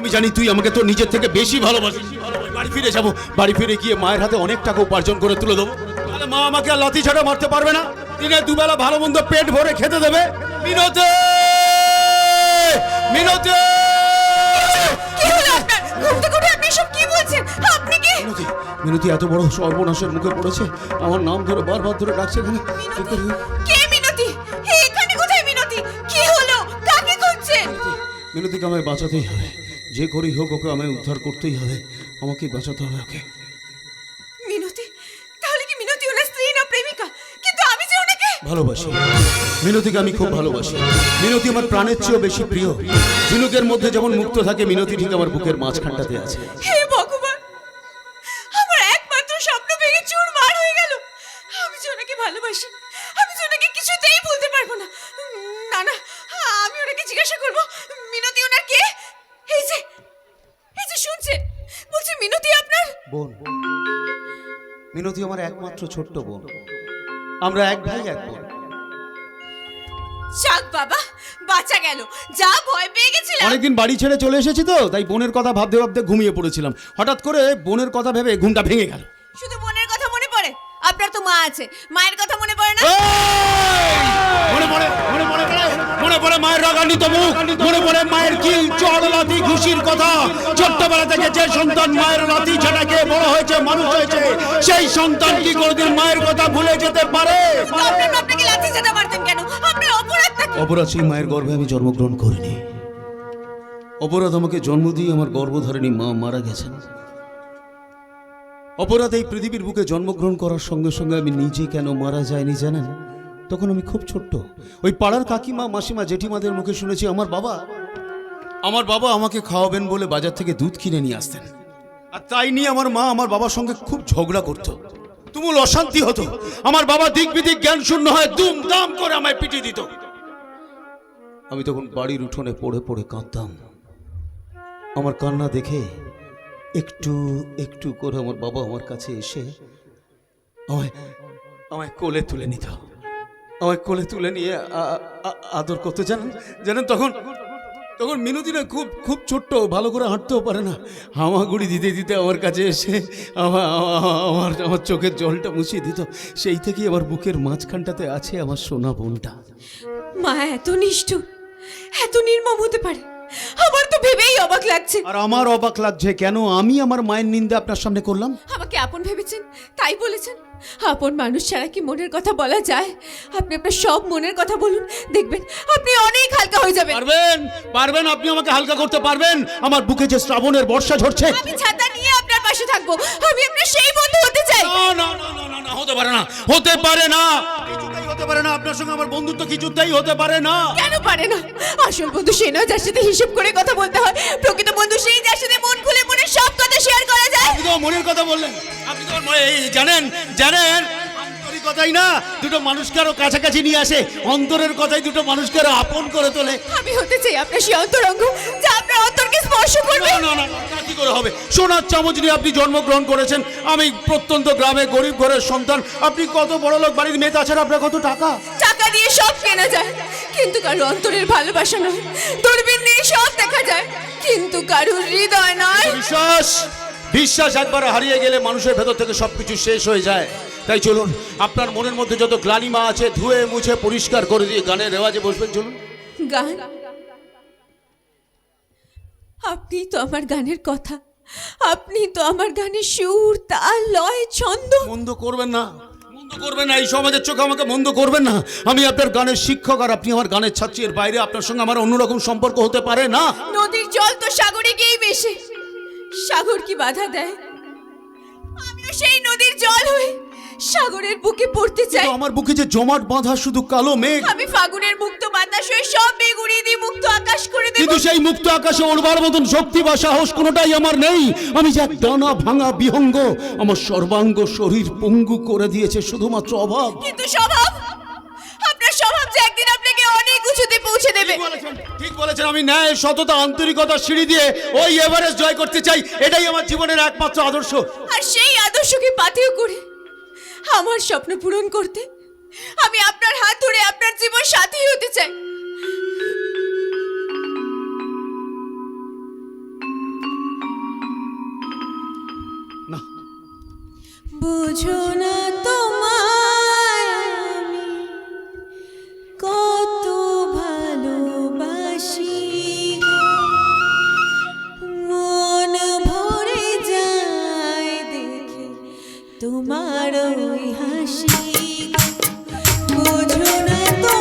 আমি জানি তুই আমাকে তোর নিজের থেকে বেশি ভালোবাসিস। বাড়ি ফিরে যাব। বাড়ি ফিরে গিয়ে মায়ের হাতে অনেক টাকা উপার্জন করে তুলে দেবো। তাহলে মা আমাকে আর লাথি ছাড়া মারতে পারবে না। দিনে দুবেলা ভালো মন্দ পেট ভরে খেতে দেবে। মিনতে! মিনতে! মিনতি এত বড় সর্বনাশের মুখে পড়েছে। আমার নাম ধরে বারবার ধরে ডাকছে এখানে? কে মিনতি? এখানে কোথায় মিনতি? কি হলো? কাকে খুঁজছেন? মিনতিকে আমায় বাঁচাতেই হবে। যে করেই হোক ওকে আমায় উদ্ধার করতেই হবে। আমাকে বাঁচাতে হবে ওকে। মিনতি তাহলে কি মিনতি ওনার স্ত্রী না প্রেমিকা? কিন্তু আমি যে ওনাকে ভালোবাসি। মিনতিকে আমি খুব ভালোবাসি। মিনতি আমার প্রাণের চেয়েও বেশি প্রিয়। ঝিনুকের মধ্যে যেমন মুক্ত থাকে মিনতি ঠিক আমার বুকের মাঝখানটাতে আছে। হে ভগবান আমার একমাত্র স্বপ্ন ভেঙে চুরমার হয়ে গেল। আমি যে ওনাকে ভালোবাসি আমি যে ওনাকে কিছুতেই ভুলতে পারব না। না না আমি ওনাকে জিজ্ঞাসা করব মিনতি ওনার কে? বোন। মিনতি আমার একমাত্র ছোট্ট বোন। আমরা এক ভাই এক বোন। যাক বাবা বাঁচা গেল। যা ভয় পেয়ে গেছিলাম। অনেকদিন বাড়ি ছেড়ে চলে এসেছি তো তাই বোনের কথা ভাবতে ভাবতে ঘুমিয়ে পড়েছিলাম। হঠাৎ করে বোনের কথা ভেবে ঘুমটা ভেঙে গেল। শুধু মা আছে। মায়ের কথা মনে পড়ে না? মনে পড়ে মনে পড়ে মনে পড়ে মায়ের রাগান্বিত মুখ। মনে পড়ে মায়ের কিল চড় লাথি ঘুষির কথা। ছোট্টবেলা থেকে যে সন্তান মায়ের লাথি ছেটাকে বড় হয়েছে মানুষ হয়েছে সেই সন্তান কি কোনোদিন মায়ের কথা ভুলে যেতে পারে? আপনাকে লাথি কেন? আপনার অপরাধ সেই মায়ের গর্ভে আমি জন্মগ্রহণ করিনি। অপরাধ আমাকে জন্ম দিয়ে আমার গর্ভধারিণী মা মারা গেছেন। অপরাধ এই পৃথিবীর বুকে জন্মগ্রহণ করার সঙ্গে সঙ্গে আমি নিজে কেন মারা যায়নি জানেন? তখন আমি খুব ছোট্ট। ওই পাড়ার কাকিমা, মাসিমা, জেঠিমাদের মুখে শুনেছি, আমার বাবা আমার বাবা আমাকে খাওয়াবেন বলে বাজার থেকে দুধ কিনে নিয়ে আসতেন। আর তাই নিয়ে আমার মা আমার বাবার সঙ্গে খুব ঝগড়া করতো। তুমুল অশান্তি হতো। আমার বাবা দিক বিদিক জ্ঞান শূন্য হয় দুম দাম করে আমায় পিটিয়ে দিত। আমি তখন বাড়ির উঠোনে পড়ে পড়ে কাঁদতাম। আমার কান্না দেখে একটু একটু করে আমার বাবা আমার কাছে এসে আমায় আমায় কোলে তুলে নিত। আমায় কোলে তুলে নিয়ে আদর করতে। জানেন জানেন তখন তখন মিনতি খুব খুব ছোট্ট, ভালো করে হাঁটতেও পারে না। হামাগুড়ি দিতে দিতে আমার কাছে এসে আমার আমার আমার চোখের জলটা মুছিয়ে দিত। সেই থেকেই আমার বুকের মাঝখানটাতে আছে আমার সোনা বোনটা। মা এত নিষ্ঠুর, এত নির্মম হতে পারে। আমার তো ভেবেই অবাক লাগছে। আর আমার অবাক লাগছে কেন? আমি আমার মায়ের নিন্দা আপনার সামনে করলাম? আমাকে আপন ভেবেছেন? তাই বলেছেন? আপন মানুষ ছাড়া কি মনের কথা বলা যায়? আপনি আপনার সব মনের কথা বলুন দেখবেন আপনি অনেক হালকা হয়ে যাবেন। পারবেন? পারবেন? আপনি আমাকে হালকা করতে পারবেন? আমার বুকে যে শ্রাবণের বর্ষা ঝরছে। আমি ছাতা নিয়ে আপনার পাশে থাকব। আমি আপনার সেই বন্ধু হতে চাই। না না না না, না না হতে পারে না। হতে পারে না। হতে পারে না আপনার সঙ্গে আমার বন্ধুত্ব কিছুতেই হতে পারে না। কেন পারে না? আসল বন্ধু সে নয় যার সাথে হিসেব করে কথা বলতে হয়। প্রকৃত বন্ধু সেই যার সাথে মন খুলে মনের সব কথা শেয়ার করা যায়। আপনি তো মনের কথা বললেন। আপনি তো আমার এই জানেন জানেন আন্তরিকতাই না দুটো মানুষকে আরও কাছাকাছি নিয়ে আসে। অন্তরের কথাই দুটো মানুষকে আরও আপন করে তোলে। আমি হতে চাই আপনার সেই অন্তরঙ্গ যা আপনার অন্তরকে স্পর্শ করবে? না না না না, তা কি করে হবে? সোনার চামচ নিয়ে আপনি জন্মগ্রহণ করেছেন। আমি প্রত্যন্ত গ্রামে গরিব ঘরের সন্তান। আপনি কত বড় লোক বাড়ির মেয়ে তাছাড়া আপনার কত টাকা? টাকা দিয়ে সব কেনা যায়। কিন্তু কারও অন্তরের ভালোবাসা নয়। দূরবীন দিয়ে সব দেখা যায়। কিন্তু কারোর হৃদয় নয়। বিশ্বাস বিশ্বাস একবার হারিয়ে গেলে মানুষের ভেতর থেকে সবকিছু শেষ হয়ে যায়। তাই চলুন আপনার মনের মধ্যে যত গ্লানিমা আছে ধুয়ে মুছে পরিষ্কার করে দিয়ে গানের রেওয়াজে বসবেন চলুন। গান? আপনি তো আমার গানের কথা। আপনি তো আমার গানের সুর তাল লয় ছন্দ। মন্দ করবেন না। মন্দ করবেন না এই সমাজের চোখে আমাকে মন্দ করবেন না। আমি আপনার গানের শিক্ষক আর আপনি আমার গানের ছাত্রী। এর বাইরে আপনার সঙ্গে আমার অন্যরকম সম্পর্ক হতে পারে না। নদীর জল তো সাগরে গিয়েই মেশে। সাগর কি বাধা দেয়? আমিও সেই নদীর জল হয়ে সাগরের বুকে পড়তে চাই। কিন্তু আমার বুকে যে জমাট বাঁধা শুধু কালো মেঘ। আমি ফাগুনের মুক্ত বাতাস হয়ে সব মেঘ উড়িয়ে দিয়ে মুক্ত আকাশ করে দেব। কিন্তু সেই মুক্ত আকাশে ওড়বার মতন শক্তি বা সাহস কোনোটাই আমার নেই। আমি যে এক ডানা ভাঙা বিহঙ্গ আমার সর্বাঙ্গ শরীর পঙ্গু করে দিয়েছে শুধুমাত্র অভাব। কিন্তু স্বভাব আপনার স্বভাব যে একদিন আপনাকে অনেক উঁচুতে পৌঁছে দেবে। ঠিক বলেছেন ঠিক বলেছেন। আমি ন্যায় সততা আন্তরিকতা সিঁড়ি দিয়ে ওই এভারেস্ট জয় করতে চাই। এটাই আমার জীবনের একমাত্র আদর্শ। আর সেই আদর্শকে পাথেয় করে আমার স্বপ্ন পূরণ করতে। আমি আপনার হাত ধরে আপনার জীবন তোমার ওই হাসি। বুঝো না